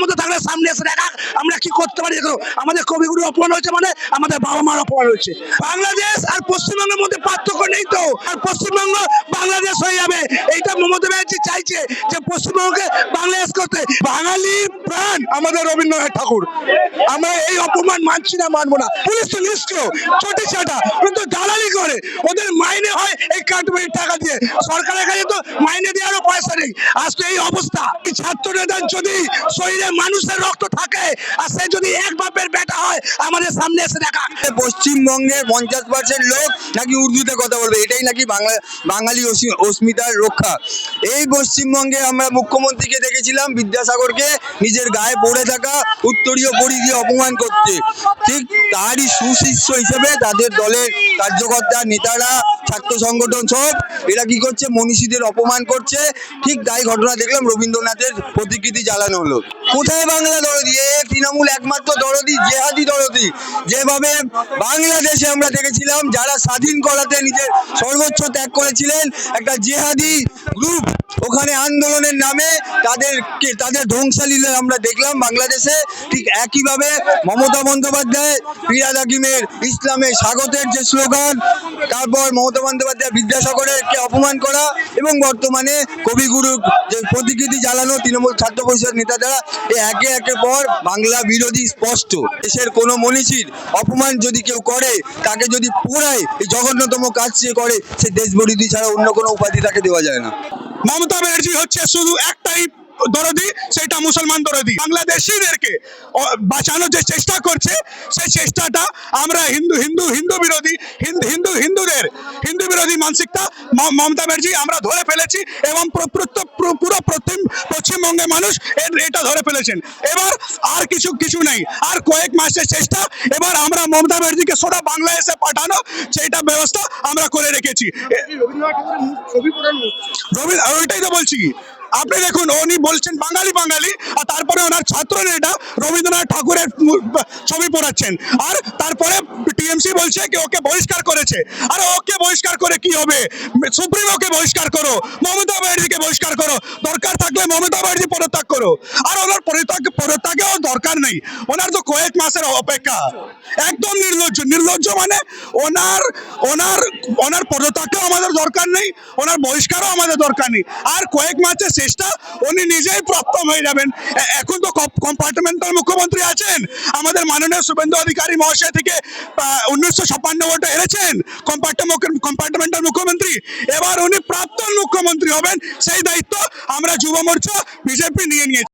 ক্ষমতা থাকলে সামনে এসে দেখা আমরা কি করতে পারি? দেখো, আমাদের কবিগুরু অপমান হয়েছে মানে আমাদের বাবা মার অপমান হয়েছে। বাংলাদেশ আর পশ্চিমবঙ্গের মধ্যে পার্থক্য নেই তো? আর পশ্চিমবঙ্গ বাংলাদেশ হয়ে যাবে। এইটা মমতা ব্যানার্জি চাইছে যে পশ্চিমবঙ্গকে বাংলাদেশ করতে। বাঙালি প্রাণ আমাদের রবীন্দ্রনাথ ঠাকুর। আমরা এই অপমান মানছি না, মানবো না। পুলিশ তো নিষ্ক্রিয় ছোটি ছাটা কিন্তু দালালি করে। ওদের মাইনে হয়, এই কাটমানির টাকা দিয়ে। সরকারের কাছে তো মাইনে দেওয়ারও পয়সা নেই। আজকে এই অবস্থা। ছাত্র নেতার যদি শরীরে মানুষের রক্ত থাকে, আর সে যদি এক বাপের বেটা হয়, আমাদের সামনে এসে দেখা। পশ্চিমবঙ্গের পঞ্চাশ পার্সেন্ট লোক নাকি উর্দুতে কথা বলবে? এটাই নাকি বাংলা, বাঙালি অসি- অস্মিতার রক্ষা। এই পশ্চিমবঙ্গে আমরা মুখ্যমন্ত্রীকে দেখেছিলাম, বিদ্যাসাগরকে নিজের গায়ে পড়ে থাকা, উত্তরীয় পরি দিয়ে অপমান করতে। ঠিক তারই সুশিষ্য হিসেবে তাদের দলের কার্যকর্তা, নেতারা ছাত্র সংগঠন সব, এরা কি করছে? মনীষীদের অপমান করছে। ঠিক তাই ঘটনা দেখলাম, রবীন্দ্রনাথের প্রতিকৃতি জ্বালানো হলো। কোথায় বাংলা দরদি? এ তৃণমূল একমাত্র দরদি, জেহাদি দরদি। যেভাবে বাংলাদেশে আমরা দেখেছিলাম যারা স্বাধীন করাতে নিজের সর্বোচ্চ ত্যাগ করেছিলেন, একটা জেহাদি গ্রুপ ওখানে আন্দোলনের নামে তাদেরকে তাদের ধ্বংসালীলা আমরা দেখলাম বাংলাদেশে ঠিক একইভাবে মমতা বন্দ্যোপাধ্যায় ফিরাদ হাকিমের ইসলামে স্বাগতের যে স্লোগান, তারপর মমতা বন্দ্যোপাধ্যায় বিদ্যাসাগরেরকে অপমান করা এবং বর্তমানে কবিগুরু যে প্রতিকৃতি জ্বালানো তৃণমূল ছাত্র পরিষদ নেতা দ্বারা এ একে একে পর বাংলা বিরোধী স্পষ্ট। দেশের কোনো মনীষীর অপমান যদি কেউ করে, তাকে যদি পোড়ায়, এই জঘন্যতম কাজ করে, সে দেশ বিরোধী ছাড়া অন্য কোনো উপাধি তাকে দেওয়া যায় না। মমতা ব্যানার্জি হচ্ছে শুধু একটাই দরদি, সেটা মুসলমান দরদি। বাংলাদেশিদেরকে বাঁচানোর যে চেষ্টা করছে সেই চেষ্টাটা আমরা হিন্দু হিন্দু হিন্দু বিরোধী হিন্দু হিন্দু, হিন্দুদের হিন্দু বিরোধী মানসিকতা মমতা ব্যানার্জি আমরা ধরে ফেলেছি এবং প্র- পশ্চিমবঙ্গের মানুষ এটা ধরে ফেলেছেন। এবার আর কিছু কিছু নেই। আর কয়েক মাসের চেষ্টা, এবার আমরা মমতা ব্যানার্জিকে সোজা বাংলাদেশে পাঠানো, সেইটা ব্যবস্থা আমরা করে রেখেছি। এ- রবি ওইটাই তো বলছি। আপনি দেখুন, উনি বলছেন বাঙালি বাঙালি, আর তারপরে ওনার ছাত্র নেতা রবীন্দ্রনাথ ঠাকুরের ছবি পড়াচ্ছেন। আর তারপরে টিএমসি বলছে কি, ওকে বহিষ্কার করেছে। আর ওকে বহিষ্কার করে কি হবে? সুপ্রিমোকে বহিষ্কার করো, মমতা ব্যানার্জিকে বহিষ্কার করো। দরকার থাকলে মমতা ব্যানার্জি পদত্যাগ করো। আর ওনার পদত্যাগ পদত্যাগেও দরকার নেই। ওনার তো কয়েক মাসের অপেক্ষা। একদম নির্লজ্জ। নির্লজ্জ মানে ওনার ওনার ওনার পদত্যাগেও আমাদের দরকার নেই, ওনার বহিষ্কারও আমাদের দরকার নেই। আর কয়েক মাসের চেষ্টা উনি নিজেই প্রাপ্তম হয়ে যাবেন। এখন তো কম্পার্টমেন্টাল মুখ্যমন্ত্রী আছেন, আমাদের মাননীয় শুভেন্দু অধিকারী মহাশয় থেকে উনিশশো ছাপ্পান্ন ভোটে হেরেছেন কম্পার্টমেন্টাল মুখ্যমন্ত্রী। এবার উনি প্রাক্তন মুখ্যমন্ত্রী হবেন, সেই দায়িত্ব আমরা যুব মোর্চা, বিজেপি নিয়ে নিয়েছি।